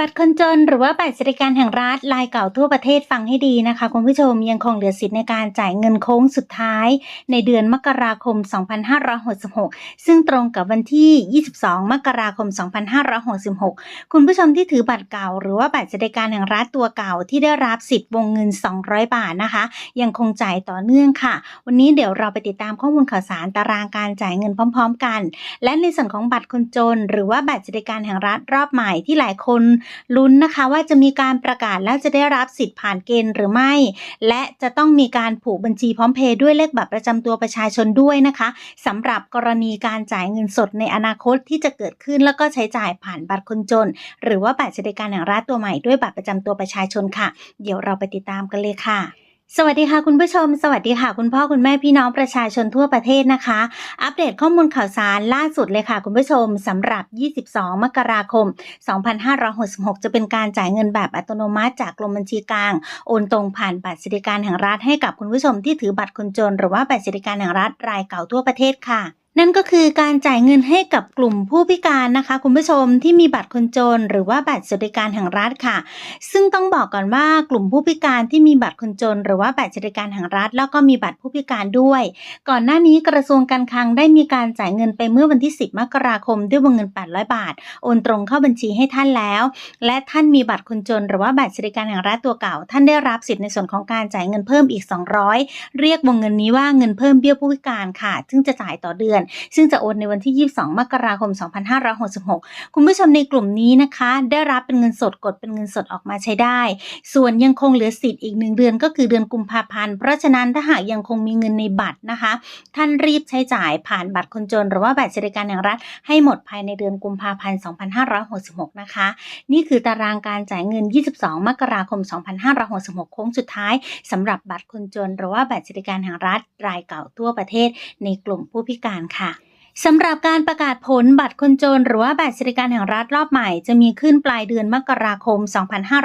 บัตรคนจนหรือว่าบัตรสวัสดิการแห่งรัฐลายเก่าทั่วประเทศฟังให้ดีนะคะคุณผู้ชมยังคงเหลือสิทธิ์ในการจ่ายเงินโค้งสุดท้าย ในเดือนมกราคม 2566 ซึ่งตรงกับวันที่ 22 มกราคม 2566 คุณผู้ชมที่ถือบัตรเก่า หรือว่าบัตรสวัสดิการแห่งรัฐตัวเก่าที่ได้รับสิทธิ์วงเงิน 200 บาทนะคะ ยังคงจ่ายต่อเนื่องค่ะ วันนี้เดี๋ยวเราไปติดตามข้อมูลข่าวสารตารางการจ่ายเงินพร้อม ๆ กัน และในส่วนของบัตรคนจน หรือว่าบัตรสวัสดิการแห่งรัฐรอบใหม่ที่หลายคนลุ้นนะคะว่าจะมีการประกาศแล้วจะได้รับสิทธิ์ผ่านเกณฑ์หรือไม่ และจะต้องมีการผูกบัญชีพร้อมเพย์ด้วยเลขบัตรประจำตัวประชาชนด้วยนะคะสำหรับกรณีการจ่ายเงินสดในอนาคตที่จะเกิดขึ้นแล้วก็ใช้จ่ายผ่านบัตรคนจน หรือว่าบัตรสวัสดิการแห่งรัฐตัวใหม่ด้วยบัตรประจำตัวประชาชนค่ะ เดี๋ยวเราไปติดตามกันเลยค่ะ สวัสดีค่ะคุณผู้ชม สวัสดีค่ะ คุณพ่อคุณแม่พี่น้องประชาชนทั่วประเทศนะคะ อัปเดตข้อมูลข่าวสารล่าสุดเลยค่ะคุณผู้ชมสำหรับ 22 มกราคม 2566 จะเป็นการจ่ายเงินแบบอัตโนมัติจากกรมบัญชีกลาง โอนตรงผ่านบัตรสวัสดิการแห่งรัฐให้กับคุณผู้ชมที่ถือบัตรคนจน หรือว่าบัตรสวัสดิการแห่งรัฐรายเก่าทั่วประเทศค่ะ นั่นก็คือการจ่ายเงินให้กับกลุ่มผู้พิการนะคะ คุณผู้ชมที่มีบัตรคนจน หรือว่าบัตรสวัสดิการแห่งรัฐค่ะ ซึ่งต้องบอกก่อนว่ากลุ่มผู้พิการที่มีบัตรคนจน หรือว่าบัตรสวัสดิการแห่งรัฐ แล้วก็มีบัตรผู้พิการด้วย ก่อนหน้านี้กระทรวงการคลังได้มีการจ่ายเงินไปเมื่อวันที่ 10 มกราคมด้วยวงเงิน 800 บาท โอนตรงเข้าบัญชีให้ท่านแล้ว และท่านมีบัตรคนจน หรือว่าบัตรสวัสดิการแห่งรัฐตัวเก่า ท่านได้รับสิทธิ์ในส่วนของการจ่ายเงินเพิ่มอีก 200 เรียกวงเงินนี้ว่าเงินเพิ่มเบี้ยผู้พิการค่ะ ซึ่งจะจ่ายต่อเดือนซึ่งจะโอนในวันที่ 22 มกราคม 2566 คุณผู้ชมในกลุ่มนี้นะคะ ได้รับเป็นเงินสดกดเป็นเงินสดออกมาใช้ได้ ส่วนยังคงเหลือสิทธิ์อีกหนึ่งเดือนก็คือเดือนกุมภาพันธ์ เพราะฉะนั้นถ้าหากยังคงมีเงินในบัตรนะคะ ท่านรีบใช้จ่ายผ่านบัตรคนจน หรือว่าบัตรสวัสดิการแห่งรัฐให้หมดภายในเดือนกุมภาพันธ์ 2566 นะคะ นี่คือตารางการจ่ายเงิน 22 มกราคม 2566 โค้งสุดท้ายสำหรับบัตรคนจน หรือว่าบัตรสวัสดิการแห่งรัฐรายเก่าทั่วประเทศในกลุ่มผู้พิการค่ะค่ะ สำหรับการประกาศผลบัตรคนจน หรือว่าบัตรสวัสดิการแห่งรัฐรอบใหม่ จะมีขึ้นปลายเดือนมกราคม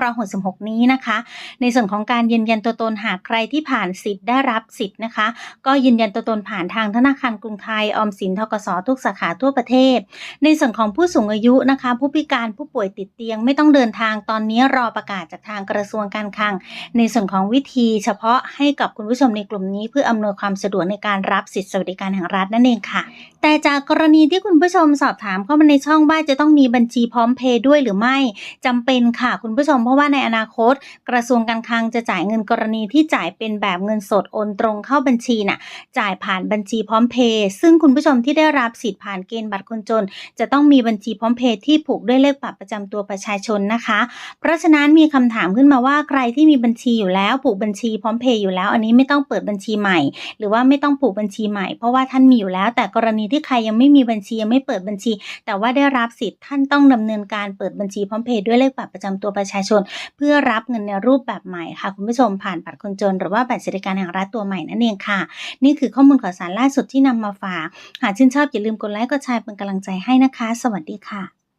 2566 นี้นะคะ ในส่วนของการยืนยันตัวตนหากใครที่ผ่านสิทธิ์ได้รับสิทธิ์นะคะ ก็ยืนยันตัวตนผ่านทางธนาคารกรุงไทยออมสินทกสทุกสาขาทั่วประเทศ ในส่วนของผู้สูงอายุนะคะ ผู้พิการผู้ป่วยติดเตียงไม่ต้องเดินทางตอนนี้รอประกาศจากทางกระทรวงการคลัง ในส่วนของวิธีเฉพาะให้กับคุณผู้ชมในกลุ่มนี้ เพื่ออำนวยความสะดวกในการรับสิทธิสวัสดิการแห่งรัฐนั่นเองค่ะ แต่จากกรณีที่คุณผู้ชมสอบถามเข้ามาในช่องว่าจะต้องมีบัญชีพร้อมเพย์ด้วยหรือไม่จำเป็นค่ะคุณผู้ชมเพราะว่าในอนาคต กระทรวงการคลังจะจ่ายเงินกรณีที่จ่ายเป็นแบบเงินสดโอนตรงเข้าบัญชีน่ะจ่ายผ่านบัญชีพร้อมเพย์ซึ่งคุณผู้ชมที่ได้รับสิทธิ์ผ่านเกณฑ์บัตรคนจน จะต้องมีบัญชีพร้อมเพย์ที่ผูกด้วยเลขบัตรประจำตัวประชาชนนะคะ เพราะฉะนั้นมีคำถามขึ้นมาว่าใครที่มีบัญชีอยู่แล้วผูกบัญชีพร้อมเพย์อยู่แล้ว อันนี้ไม่ต้องเปิดบัญชีใหม่ หรือว่าไม่ต้องผูกบัญชีใหม่ เพราะว่าท่านมีอยู่แล้วแต่กรณีที่รยังไม่มีบัญชียังไม่เปิดบัญชี แต่ว่าได้รับสิทธิ์ท่านต้องดำเนินการเปิดบัญชีพร้อมเพย์ด้วยเลขบัตรประจำตัวประชาชน เพื่อรับเงินในรูปแบบใหม่ค่ะคุณผู้ชมผ่านบัตรคนจน หรือว่าบัตรสวัสดิการแห่งรัฐตัวใหม่นั่นเองค่ะ นี่คือข้อมูลข่าวสารล่าสุดที่นำมาฝากหากชื่นชอบอย่าลืมกดไลค์กดแชร์เป็นกำลังใจให้นะคะ สวัสดีค่ะ